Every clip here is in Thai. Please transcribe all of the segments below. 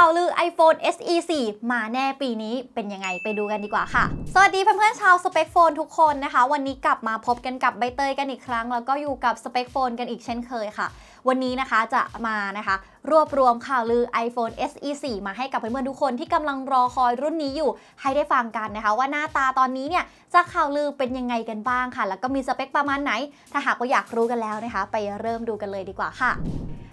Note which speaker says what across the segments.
Speaker 1: ข่าวลือ iPhone SE 4 มาแน่ปีนี้เป็นยังไงไปดูกันดีกว่าค่ะ สวัสดีเพื่อนๆชาวสเปคโฟนทุกคนนะคะ วันนี้กลับมาพบกันกับใบเตยกันอีกครั้ง แล้วก็อยู่กับสเปคโฟนกันอีกเช่นเคยค่ะ วันนี้นะคะจะมานะคะ รวบรวมข่าวลือ iPhone SE 4 มาให้กับเพื่อนๆทุกคนที่กำลังรอคอยรุ่นนี้อยู่ ให้ได้ฟังกันนะคะ ว่าหน้าตาตอนนี้เนี่ยจะข่าวลือเป็นยังไงกันบ้างค่ะ แล้วก็มีสเปคประมาณไหน ถ้าหากว่าอยากรู้กันแล้วนะคะ ไปเริ่มดูกันเลยดีกว่าค่ะ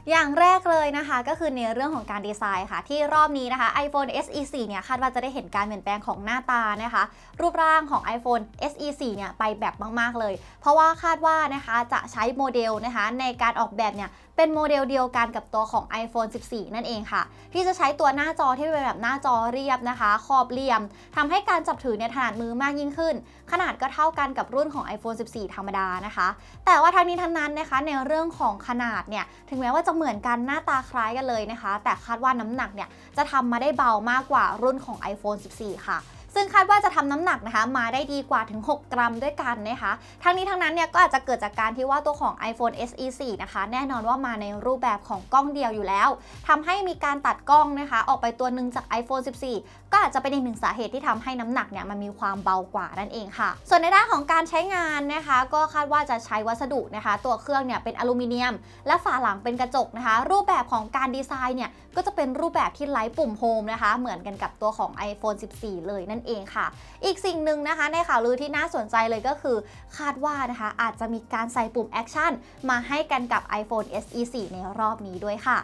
Speaker 1: อย่างแรกเลยนะคะก็คือในเรื่องของการดีไซน์ค่ะ ที่รอบนี้นะคะ iPhone SE 4เนี่ยคาดว่าจะได้เห็นการเปลี่ยนแปลงของหน้าตานะคะ รูปร่างของ iPhone SE 4เนี่ยไปแบบมาก ๆ เลย เพราะว่าคาดว่านะคะจะใช้โมเดลนะคะในการออกแบบเนี่ยเป็นโมเดลเดียวกันกับตัวของ iPhone 14 นั่นเองค่ะ ที่จะใช้ตัวหน้าจอที่เป็นแบบหน้าจอเรียบนะคะ ขอบเหลี่ยมทำให้การจับถือเนี่ยถนัดมือมากยิ่งขึ้น ขนาดก็เท่ากันกับรุ่นของ iPhone 14 ธรรมดานะคะ แต่ว่าทั้งนี้ทั้งนั้นนะคะในเรื่องของขนาดเนี่ยถึงแม้ว่าจะเหมือนกันหน้าตาคล้ายกันเลยนะคะ แต่คาดว่าน้ำหนักเนี่ยจะทำมาได้เบามากกว่ารุ่นของ iPhone 14 ค่ะ ซึ่งคาดว่าจะทำน้ำหนักนะคะ มาได้ดีกว่าถึง 6 กรัมด้วยกันนะคะ ทั้งนี้ทั้งนั้นเนี่ยก็อาจจะเกิดจากการที่ว่าตัวของ iPhone SE 4 นะคะ แน่นอนว่ามาในรูปแบบของกล้องเดียวอยู่แล้วทำให้มีการตัดกล้องนะคะ ออกไปตัวหนึ่งจาก iPhone 14 ก็อาจจะเป็นอีกหนึ่งสาเหตุที่ทำให้น้ำหนักเนี่ยมันมีความเบากว่านั่นเองค่ะ ส่วนในด้านของการใช้งานนะคะ ก็คาดว่าจะใช้วัสดุนะคะ ตัวเครื่องเนี่ยเป็นอลูมิเนียม และฝาหลังเป็นกระจกนะคะ รูปแบบของการดีไซน์เนี่ยก็จะเป็นรูปแบบที่ไร้ปุ่มโฮมนะคะ เหมือนกันกับตัวของ iPhone 14 เลยนั่นเองค่ะ อีกสิ่งหนึ่งนะคะ ในข่าวลือที่น่าสนใจเลยก็คือ คาดว่านะคะอาจจะมีการใส่ปุ่มแอคชั่นมาให้กันกับ iPhone SE 4 ในรอบนี้ด้วยค่ะ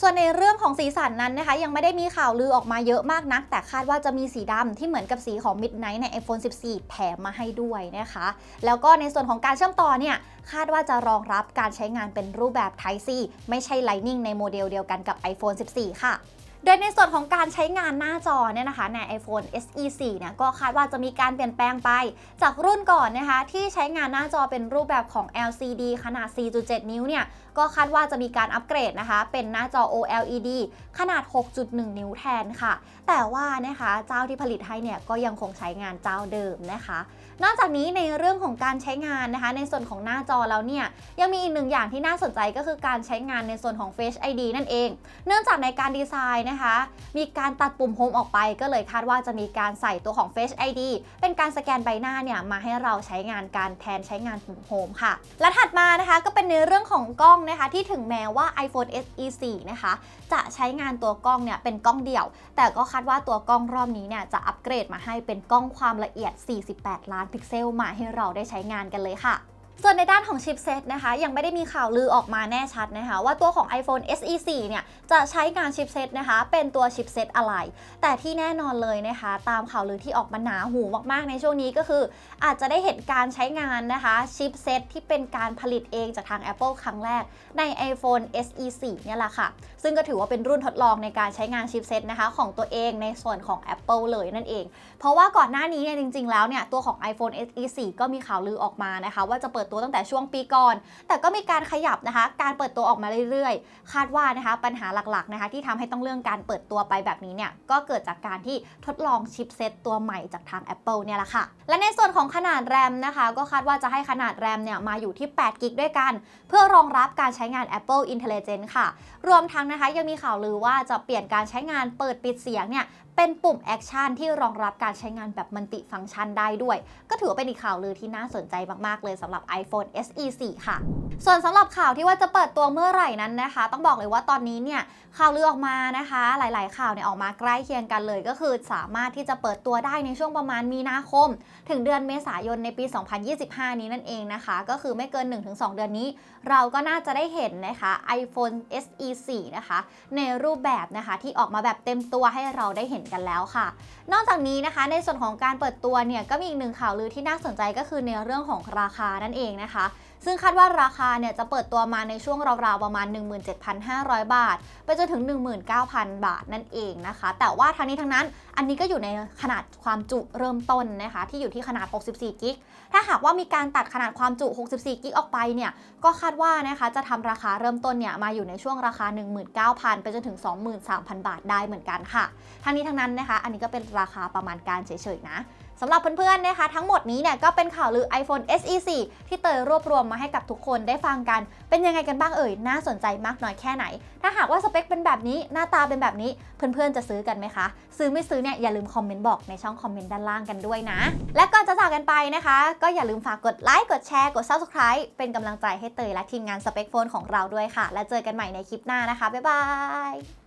Speaker 1: ส่วนในเรื่องของสีสันนั้นนะคะ ยังไม่ได้มีข่าวลือออกมาเยอะมากนัก แต่คาดว่าจะมีสีดำที่เหมือนกับสีของ Midnight ใน iPhone 14 แถมมาให้ด้วยนะคะ แล้วก็ในส่วนของการเชื่อมต่อเนี่ย คาดว่าจะรองรับการใช้งานเป็นรูปแบบ Type C ไม่ใช่ Lightning ในโมเดลเดียวกันกับ iPhone 14 ค่ะ โดยในส่วนของการใช้งานหน้าจอเนี่ยนะคะใน iPhone SE 4เนี่ยก็คาดว่าจะมีการเปลี่ยนแปลงไป จากรุ่นก่อนนะคะที่ใช้งานหน้าจอเป็นรูปแบบของ LCD ขนาด 4.7 นิ้วเนี่ยก็คาดว่าจะมีการอัปเกรดนะคะ เป็นหน้าจอ OLED ขนาด 6.1 นิ้วแทนค่ะ แต่ว่านะคะเจ้าที่ผลิตให้เนี่ยก็ยังคงใช้งานเจ้าเดิมนะคะ นอกจากนี้ในเรื่องของการใช้งานนะคะ ในส่วนของหน้าจอแล้วเนี่ยยังมีอีกหนึ่งอย่างที่น่าสนใจก็คือการใช้งานในส่วนของ Face ID นั่นเอง เนื่องจากในการดีไซน์นะคะ มีการตัดปุ่มโฮมออกไปก็เลยคาดว่าจะมีการใส่ตัวของ Face ID เป็นการสแกนใบหน้าเนี่ยมาให้เราใช้งานการแทนใช้งานปุ่มโฮมค่ะ และถัดมานะคะก็เป็นในเรื่องของกล้องนะคะ ที่ถึงแม้ว่า iPhone SE 4 นะคะ จะใช้งานตัวกล้องเนี่ยเป็นกล้องเดี่ยว แต่ก็คาดว่าตัวกล้องรอบนี้เนี่ยจะอัปเกรดมาให้เป็นกล้องความละเอียด 48 ล้านพิกเซลมาให้เราได้ใช้งานกันเลยค่ะ ส่วนในด้านของชิปเซตนะคะ ยังไม่ได้มีข่าวลือออกมาแน่ชัดนะคะ ว่าตัวของ iPhone SE 4 เนี่ย จะใช้งานชิปเซตนะคะ เป็นตัวชิปเซตอะไร แต่ที่แน่นอนเลยนะคะ ตามข่าวลือที่ออกมาหนาหูมากๆในช่วงนี้ก็คือ อาจจะได้เห็นการใช้งานนะคะชิปเซตที่เป็นการผลิตเองจากทาง Apple ครั้งแรกใน iPhone SE 4 เนี่ยแหละค่ะ ซึ่งก็ถือว่าเป็นรุ่นทดลองในการใช้งานชิปเซตนะคะ ของตัวเองในส่วนของ Apple เลยนั่นเอง เพราะว่าก่อนหน้านี้เนี่ยจริง ๆ แล้วเนี่ยตัวของ iPhone SE 4 ก็มีข่าวลือออกมานะคะ ว่าจะเปิดตัวตั้งแต่ช่วงปีก่อน แต่ก็มีการขยับนะคะ การเปิดตัวออกมาเรื่อยๆ คาดว่านะคะปัญหาหลักๆนะคะที่ทำให้ต้องเลื่อนการเปิดตัวไปแบบนี้เนี่ยก็เกิดจากการที่ทดลองชิปเซตตัวใหม่จากทาง Apple เนี่ยแหละค่ะ และในส่วนของขนาดแรมนะคะ ก็คาดว่าจะให้ขนาดแรมเนี่ยมาอยู่ที่8กิกด้วยกัน เพื่อรองรับการใช้งาน Apple Intelligence ค่ะ รวมทั้งนะคะยังมีข่าวลือว่าจะเปลี่ยนการใช้งานเปิดปิดเสียงเนี่ย เป็นปุ่มแอคชั่นที่รองรับการใช้งานแบบมัลติฟังก์ชันได้ด้วย ก็ถือว่าเป็นอีกข่าวลือที่น่าสนใจมาก ๆ เลยสำหรับ iPhone SE 4 ค่ะ ส่วนสำหรับข่าวที่ว่าจะเปิดตัวเมื่อไหร่นั้นนะคะ ต้องบอกเลยว่าตอนนี้เนี่ยข่าวลือออกมานะคะ หลาย ๆ ข่าวเนี่ยออกมาใกล้เคียงกันเลยก็คือสามารถที่จะเปิดตัวได้ในช่วงประมาณมีนาคม ถึงเดือนเมษายนในปี 2025 นี้นั่นเองนะคะ ก็คือไม่เกิน 1-2 เดือนนี้ เราก็น่าจะได้เห็นนะคะ iPhone SE 4 นะคะ ในรูปแบบนะคะที่ออกมาแบบเต็มตัวให้เราได้เห็นกันแล้วค่ะ นอกจากนี้นะคะในส่วนของการเปิดตัวเนี่ยก็มีอีกหนึ่งข่าวลือที่น่าสนใจก็คือในเรื่องของราคานั่นเองนะคะ ซึ่งคาดว่าราคาเนี่ยจะเปิดตัวมาในช่วงราวๆประมาณ 17,500 บาท ไปจนถึง 19,000 บาทนั่นเองนะคะ แต่ว่าทั้งนี้ทั้งนั้นอันนี้ก็อยู่ในขนาดความจุเริ่มต้นนะคะที่อยู่ที่ขนาด 64 กิก ถ้าหากว่ามีการตัดขนาดความจุ 64 กิกออกไปเนี่ยก็คาดว่านะคะจะทำราคาเริ่มต้นเนี่ยมาอยู่ในช่วงราคา 19,000 ไปจนถึง 23,000 บาทได้เหมือนกันค่ะ ทั้งนี้ทั้งนั้นนะคะ อันนี้ก็เป็นราคาประมาณการเฉยๆนะ สำหรับเพื่อนๆนะคะ ทั้งหมดนี้เนี่ยก็เป็นข่าวลือ iPhone SE 4 ที่เตยรวบรวมมาให้กับทุกคนได้ฟังกัน เป็นยังไงกันบ้างเอ่ย น่าสนใจมากน้อยแค่ไหน ถ้าหากว่าสเปคเป็นแบบนี้ หน้าตาเป็นแบบนี้ เพื่อนๆจะซื้อกันไหมคะ ซื้อไม่ซื้อเนี่ยอย่าลืมคอมเมนต์บอกในช่องคอมเมนต์ด้านล่างกันด้วยนะ และก่อนจะจากกันไปนะคะ ก็อย่าลืมฝากกดไลค์ กดแชร์ กด Subscribe เป็นกำลังใจให้เตยและทีมงานสเปคโฟนของเราด้วยค่ะ แล้วเจอกันใหม่ในคลิปหน้านะคะ บ๊ายบาย